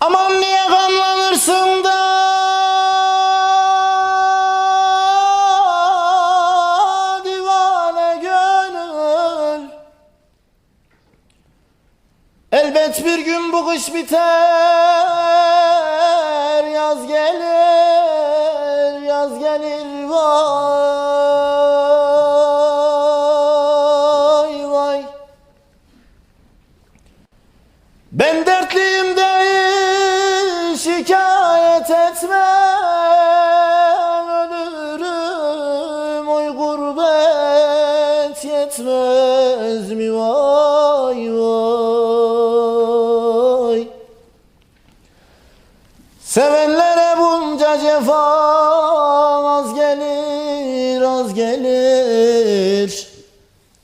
Aman niye kanlanırsın da? Divane gönül. Elbet bir gün bu kış biter Yaz gelir, yaz gelir vay şikayet etme Ölürüm oy gurbet yetmez mi? Vay vay. Sevenlere bunca cefa az gelir az gelir.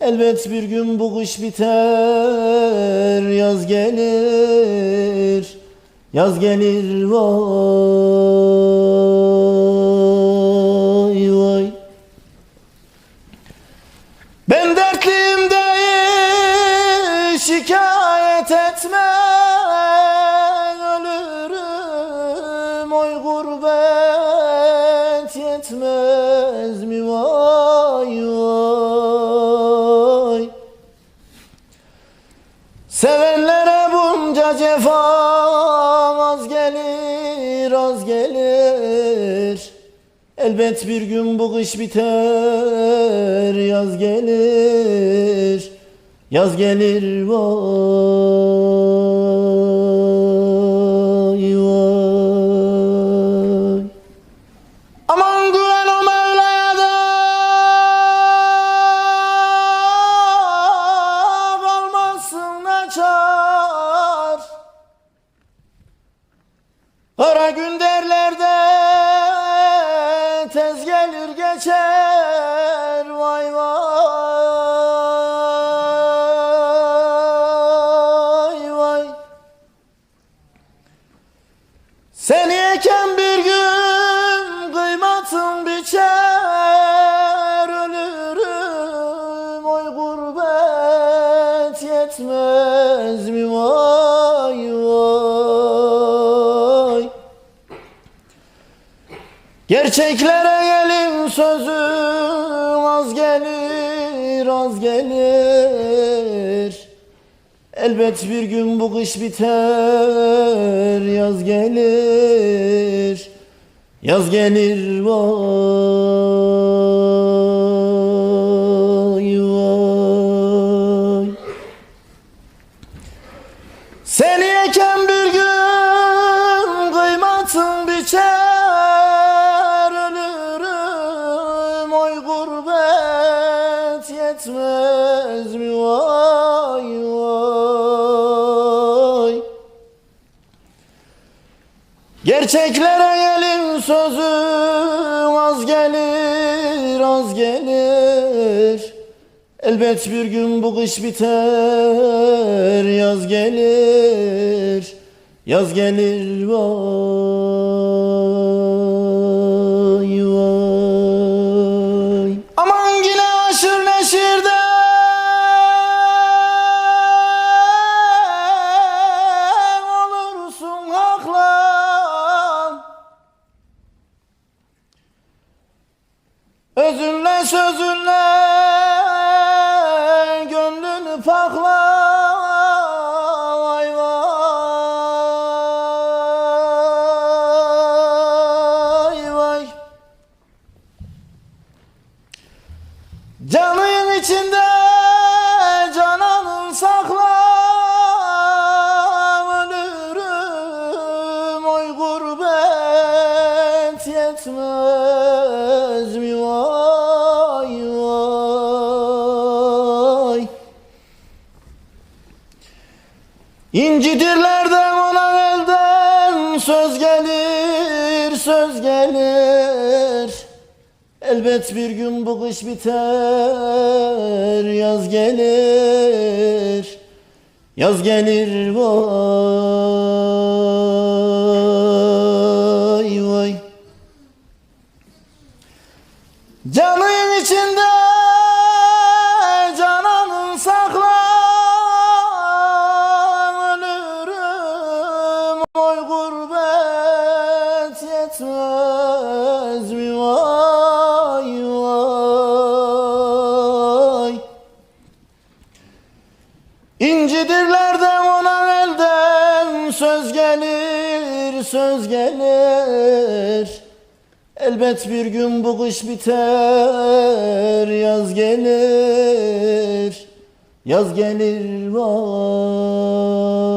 Elbet bir gün bu kış biter yaz gelir Yaz gelir vay vay. Ben dertliyim değil şikayet etme Ölürüm oy gurbet yetmez mi? Vay vay. Sevenlere bunca cefa gelir az gelir. Elbet bir gün bu kış biter yaz gelir. Yaz gelir vay gelir geçer vay vay vay. Seni eken bir gün kıymatın biçer ölürüm oy gurbet yetmez mi vay vay? Gerçeklere sözüm az gelir az gelir. Elbet bir gün bu kış biter yaz gelir Yaz gelir vay vay. Seni eken bir yetmez mi? Vay vay. Gerçeklere gelin sözüm az gelir az gelir. Elbet bir gün bu kış biter yaz gelir Yaz gelir vay Özünle sözünle İncidirlerden ona elden. Söz gelir söz gelir. Elbet bir gün bu kış biter yaz gelir. Yaz gelir vay yetmez mi? Vay vay. İncidirler de ona elden söz gelir söz gelir. Elbet bir gün bu kış biter yaz gelir Yaz gelir vay.